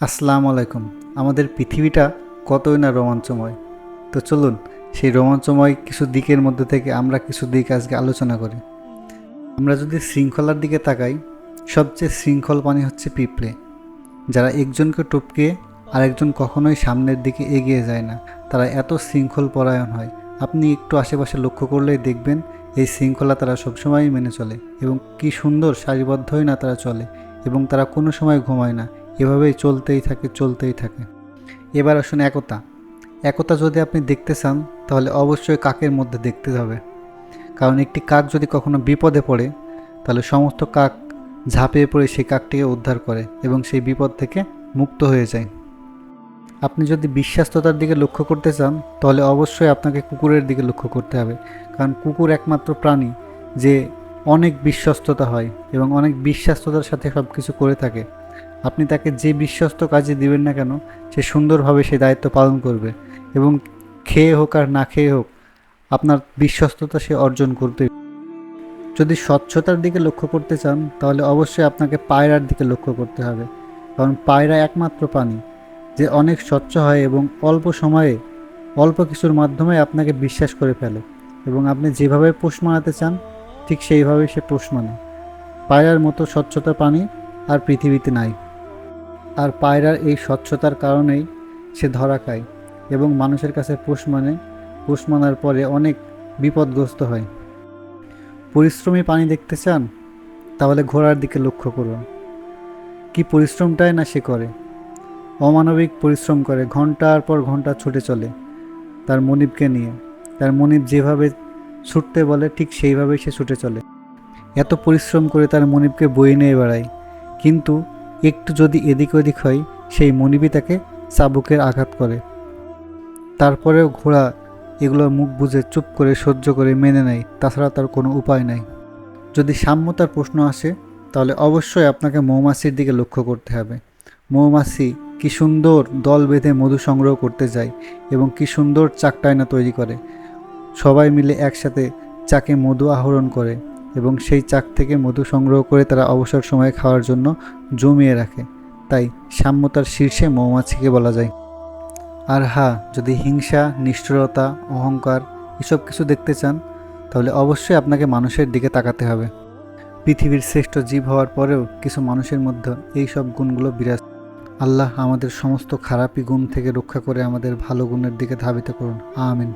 আসসালামু আলাইকুম। আমাদের পৃথিবীটা কতই না রোমাঞ্চময়। তো চলুন, সেই রোমাঞ্চময় কিছু দিকের মধ্যে থেকে আমরা কিছু দিক আজকে আলোচনা করি। আমরা যদি শৃঙ্খলার দিকে তাকাই, সবচেয়ে শৃঙ্খল প্রাণী হচ্ছে পিঁপড়ে। যারা একজনকে টপকে আরেকজন কখনোই সামনের দিকে এগিয়ে যায় না। তারা এত শৃঙ্খল পরায়ণ হয়। আপনি একটু আশেপাশে লক্ষ্য করলেই দেখবেন, এই শৃঙ্খলা তারা সবসময়ই মেনে চলে এবং কি সুন্দর সারিবদ্ধই না তারা চলে এবং তারা কোনো সময় ঘুমায় না। এভাবেই চলতেই থাকে চলতেই থাকে। এবার আসুন একতা। একতা যদি আপনি দেখতে চান, তাহলে অবশ্যই কাকের মধ্যে দেখতে হবে। কারণ একটি কাক যদি কখনো বিপদে পড়ে, তাহলে সমস্ত কাক ঝাঁপিয়ে পড়ে সেই কাকটিকে উদ্ধার করে এবং সেই বিপদ থেকে মুক্ত হয়ে যায়। আপনি যদি বিশ্বাস্ততার দিকে লক্ষ্য করতে চান, তাহলে অবশ্যই আপনাকে কুকুরের দিকে লক্ষ্য করতে হবে। কারণ কুকুর একমাত্র প্রাণী যে অনেক বিশ্বস্ততা হয় এবং অনেক বিশ্বাস্ততার সাথে সব কিছু করে থাকে। আপনি তাকে যে বিশ্বস্ত কাজে দিবেন না কেন, সে সুন্দরভাবে সে দায়িত্ব পালন করবে এবং খেয়ে হোক আর না খেয়ে হোক, আপনার বিশ্বস্ততা সে অর্জন করতে যদি স্বচ্ছতার দিকে লক্ষ্য করতে চান, তাহলে অবশ্যই আপনাকে পায়রার দিকে লক্ষ্য করতে হবে। কারণ পায়রা একমাত্র পানি যে অনেক স্বচ্ছ হয় এবং অল্প সময়ে, অল্প কিছুর মাধ্যমে আপনাকে বিশ্বাস করে ফেলে এবং আপনি যেভাবে পোষ মানাতে চান, ঠিক সেইভাবে সে পোষ মানে। পায়রার মতো স্বচ্ছতা পানি আর পৃথিবীতে নাই। আর পায়রার এই স্বচ্ছতার কারণেই সে ধরা খায় এবং মানুষের কাছে পোষ মানে পোষ মানার পরে অনেক বিপদগ্রস্ত হয়। পরিশ্রমী পানি দেখতে চান? তাহলে ঘোড়ার দিকে লক্ষ্য করুন। কি পরিশ্রমটাই না সে করে। অমানবিক পরিশ্রম করে, ঘণ্টার পর ঘণ্টা ছুটে চলে তার মনিবকে নিয়ে। তার মনিব যেভাবে ছুটতে বলে, ঠিক সেইভাবেই সে ছুটে চলে। এত পরিশ্রম করে তার মনিবকে বয়ে নিয়ে বেড়ায়। কিন্তু একটু যদি এদিক ওদিক হয়, সেই মনিবি তাকে চাবুকের আঘাত করে। তারপরেও ঘোড়া এগুলোর মুখ বুঝে চুপ করে সহ্য করে মেনে নেয়, তাছাড়া তার কোনো উপায় নাই। যদি সাম্যতার প্রশ্ন আসে, তাহলে অবশ্যই আপনাকে মৌমাছির দিকে লক্ষ্য করতে হবে। মৌমাছি কি সুন্দর দল বেঁধে মধু সংগ্রহ করতে যায় এবং কি সুন্দর চাকটায়না তৈরি করে। সবাই মিলে একসাথে চাকে মধু আহরণ করে। এবং সেই চাক থেকে মধু সংগ্রহ করে তারা অবসর সময়ে খাওয়ার জন্য জমিয়ে রাখে। তাই সাম্যতার শীর্ষে মৌমাছিকে বলা যায়। আর হ্যাঁ যদি হিংসা, নিষ্ঠুরতা, অহংকার এসব কিছু দেখতে চান, তাহলে অবশ্যই আপনাকে মানুষের দিকে তাকাতে হবে। পৃথিবীর শ্রেষ্ঠ জীব হওয়ার পরেও কিছু মানুষের মধ্যে এই সব গুণগুলো বিরাজ। আল্লাহ আমাদের সমস্ত খারাপি গুণ থেকে রক্ষা করে আমাদের ভালো গুণের দিকে ধাবিত করুন। আমিন।